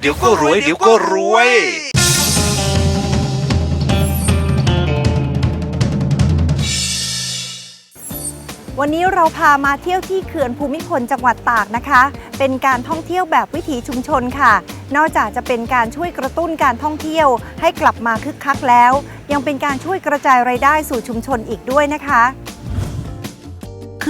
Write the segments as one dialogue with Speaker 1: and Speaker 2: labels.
Speaker 1: เดี๋ยวก็รวย เดี๋ยวก็รวย
Speaker 2: วันนี้เราพามาเที่ยวที่เขื่อนภูมิพลจังหวัดตากนะคะ เป็นการท่องเที่ยวแบบวิถีชุมชนค่ะ นอกจากจะเป็นการช่วยกระตุ้นการท่องเที่ยวให้กลับมาคึกคักแล้ว ยังเป็นการช่วยกระจายรายได้สู่ชุมชนอีกด้วยนะคะเ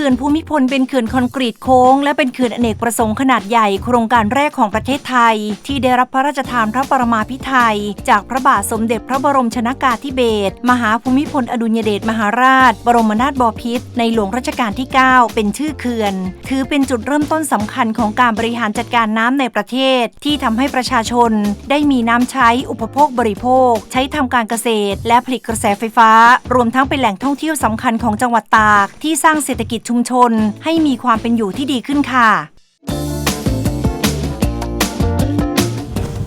Speaker 2: ขื่อนภูมิพลเป็นเขื่อนคอนกรีตโค้ง และเป็นเขื่อนอเนกประสงค์ขนาดใหญ่โครงการแรกของประเทศไทย ที่ได้รับพระราชทานพระปรมาภิไธยจากพระบาทสมเด็จพระบรมชนากาธิเบศรมหาภูมิพลอดุลยเดชมหาราช บรมนาถบพิตรในหลวงรัชกาลที่ 9 เป็นชื่อเขื่อน ถือเป็นจุดเริ่มต้นสำคัญของการบริหารจัดการน้ำในประเทศ ที่ทำให้ประชาชน ได้มีน้ำใช้อุปโภคบริโภค ใช้ทำการเกษตร และผลิตกระแสไฟฟ้า รวมทั้งเป็นแหล่งท่องเที่ยวสำคัญของจังหวัดตากที่สร้างเศรษฐกิจชุมชน ให้มีความเป็นอยู่ที่ดีขึ้นค่ะ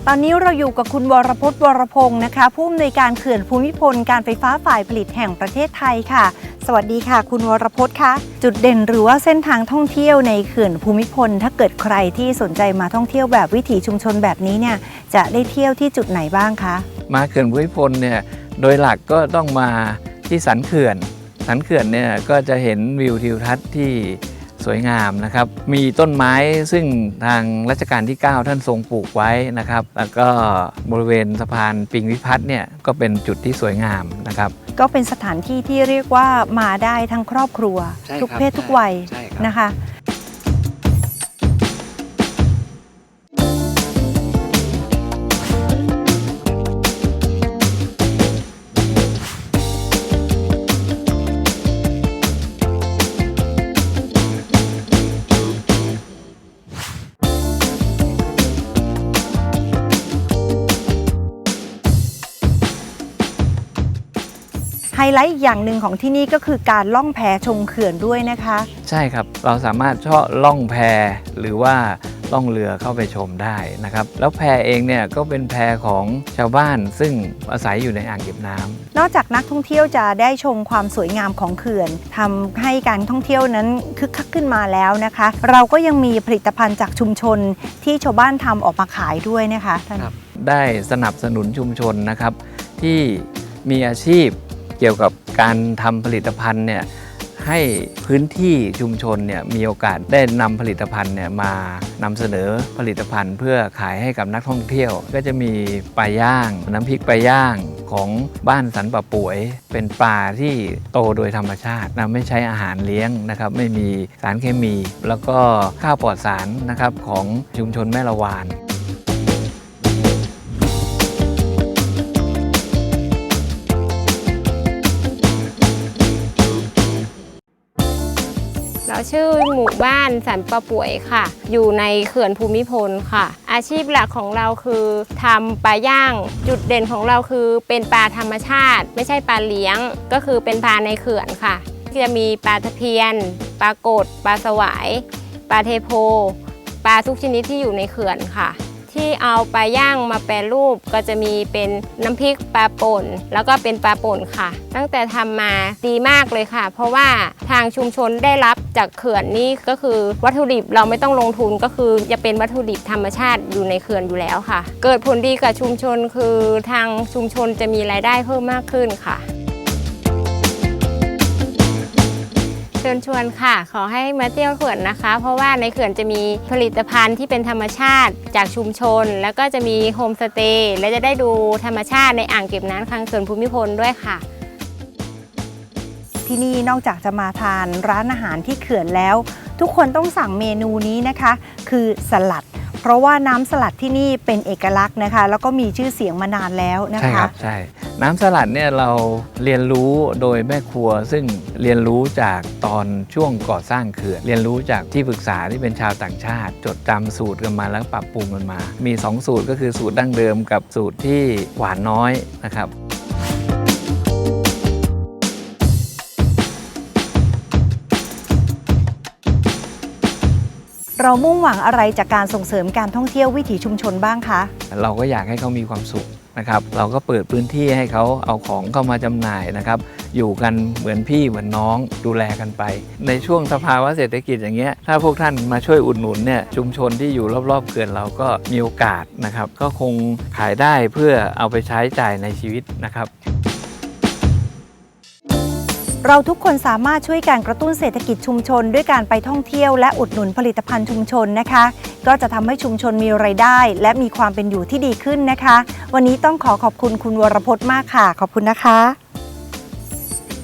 Speaker 2: ตอนนี้เราอยู่กับคุณวรพจน์วรพงศ์นะคะ ผู้อำนวยการเขื่อนภูมิพล การไฟฟ้าฝ่ายผลิตแห่งประเทศไทยค่ะ สวัสดีค่ะ คุณวรพจน์คะจุดเด่นหรือว่าเส้นทางท่องเที่ยวในเขื่อนภูมิพล ถ้าเกิดใครที่สนใจมาท่องเที่ยวแบบวิถีชุมชนแบบนี้เนี่ยจะได้เที่ยวที่จุดไหนบ้างคะ
Speaker 3: มาเขื่อนภูมิพลเนี่ยโดยหลักก็ต้องมาที่สันเขื่อน สันเขื่อนเนี่ยก็จะเห็นวิวทิวทัศน์ที่สวยงามนะครับ มีต้นไม้ซึ่งทางรัชกาลที่ 9 ท่านทรงปลูกไว้นะครับ แล้วก็บริเวณสะพานปิงวิพัฒน์เนี่ยก็เป็นจุดที่สวยงามนะครับ
Speaker 2: ก็เป็นสถานที่ที่เรียกว่ามาได้ทั้งครอบครัว
Speaker 3: ใช่ครับ
Speaker 2: ทุกเพศทุกวัย
Speaker 3: ใช่ครับ
Speaker 2: นะคะ ไฮไลท์อีกอย่างหนึ่งของที่นี่ก็คือการล่องแพชมเขื่อนด้วยนะคะ
Speaker 3: ใช่ครับ เราสามารถเชาะล่องแพหรือว่าล่องเรือเข้าไปชมได้นะครับ แล้วแพเองเนี่ยก็เป็นแพของชาวบ้านซึ่งอาศัยอยู่ในอ่างเก็บน้ำ
Speaker 2: นอกจากนักท่องเที่ยวจะได้ชมความสวยงามของเขื่อนทำให้การท่องเที่ยวนั้นคึกคักขึ้นมาแล้วนะคะ เราก็ยังมีผลิตภัณฑ์จากชุมชนที่ชาวบ้านทำออกมาขายด้วยนะคะท่าน
Speaker 3: ครับได้สนับสนุนชุมชนนะครับที่มีอาชีพ เกี่ยวกับการทำผลิตภัณฑ์เนี่ยให้พื้นที่ชุมชนเนี่ยมีโอกาสได้นำผลิตภัณฑ์เนี่ยมานำเสนอผลิตภัณฑ์ เพื่อขายให้กับนักท่องเที่ยว ก็จะมีปลาย่าง น้ำพริกปลาย่างของบ้านสันป่าป่วย เป็นปลาที่โตโดยธรรมชาตินะไม่ใช้อาหารเลี้ยงนะครับ ไม่มีสารเคมี แล้วก็ข้าวปลอดสารนะครับของชุมชนแม่ละวาน
Speaker 4: เราชื่อหมู่บ้านสันปะป่วยค่ะ อยู่ในเขื่อนภูมิพลค่ะ อาชีพหลักของเราคือทำปลาย่าง จุดเด่นของเราคือเป็นปลาธรรมชาติ ไม่ใช่ปลาเลี้ยง ก็คือเป็นปลาในเขื่อนค่ะ จะมีปลาตะเพียน ปลากดปลาสวาย ปลาเทโพ ปลาทุกชนิดที่อยู่ในเขื่อนค่ะ ที่เอาปลาย่างมาแปรรูปก็จะมีเป็นน้ำพริกปลาป่น แล้วก็เป็นปลาป่นค่ะ ตั้งแต่ทำมาดีมากเลยค่ะ เพราะว่าทางชุมชนได้รับจากเขื่อนนี่ก็คือวัตถุดิบเราไม่ต้องลงทุนก็คือจะเป็นวัตถุดิบธรรมชาติอยู่ในเขื่อนอยู่แล้วค่ะ เกิดผลดีกับชุมชนคือทางชุมชนจะมีรายได้เพิ่มมากขึ้นค่ะ ญชวนค่ะ ขอให้มาเที่ยวเขื่อนนะคะ เพราะว่าในเขื่อนจะมีผลิตภัณฑ์ที่เป็นธรรมชาติจากชุมชน แล้วก็จะมีโฮมสเตย์และจะได้ดูธรรมชาติในอ่างเก็บน้ำคลังเขื่อนภูมิพลด้วยค่ะ
Speaker 2: ที่นี่นอกจากจะมาทานร้านอาหารที่เขื่อนแล้ว ทุกคนต้องสั่งเมนูนี้นะคะ คือสลัด เพราะว่าน้ำสลัดที่นี่เป็นเอกลักษณ์นะคะ แล้วก็มีชื่อเสียงมานานแล้วนะ
Speaker 3: ใช่ค
Speaker 2: ค
Speaker 3: รับใช่น้ำสลัดเนี่ยเราเรียนรู้โดยแม่ครัว ซึ่งเรียนรู้จากตอนช่วงก่อสร้างเขื่อนเรียนรู้จากที่ปรึกษาที่เป็นชาวต่างชาติ จดจำสูตรกันมาแล้วปรับปรุงกันมา มี 2 สูตรก็คือสูตรดั้งเดิมกับสูตรที่หวานน้อยนะครับ
Speaker 2: เรามุ่งหวังอะไรจากการส่งเสริมการท่องเที่ยววิถีชุมชนบ้างคะ
Speaker 3: เราก็อยากให้เขามีความสุขนะครับ เราก็เปิดพื้นที่ให้เขาเอาของเข้ามาจำหน่ายนะครับ อยู่กันเหมือนพี่เหมือนน้องดูแลกันไป ในช่วงสภาวะเศรษฐกิจอย่างเงี้ยถ้าพวกท่านมาช่วยอุดหนุนเนี่ยชุมชนที่อยู่รอบๆเขื่อนเราก็มีโอกาสนะครับ ก็คงขายได้เพื่อเอาไปใช้จ่ายในชีวิตนะครับ
Speaker 2: เราทุกคนสามารถช่วยการกระตุ้นเศรษฐกิจชุมชน ด้วยการไปท่องเที่ยวและอุดหนุนผลิตภัณฑ์ชุมชนนะคะ ก็จะทำให้ชุมชนมีไรายได้ และมีความเป็นอยู่ที่ดีขึ้นนะคะ วันนี้ต้องขอขอบคุณคุณวรพจน์มากค่ะ ขอบคุณนะคะ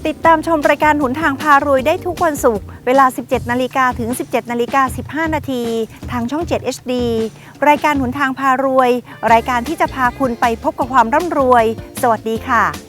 Speaker 2: ติดตามชมรายการหุนทางพารวยได้ทุกวันศุกร์เวลา 17 นาฬิกาถึง 17 นาฬิกา 15 นาที ทางช่อง 7 HD รายการหุนทางพารวย รายการที่จะพาคุณไปพบกับความร่ำรวย สวัสดีค่ะ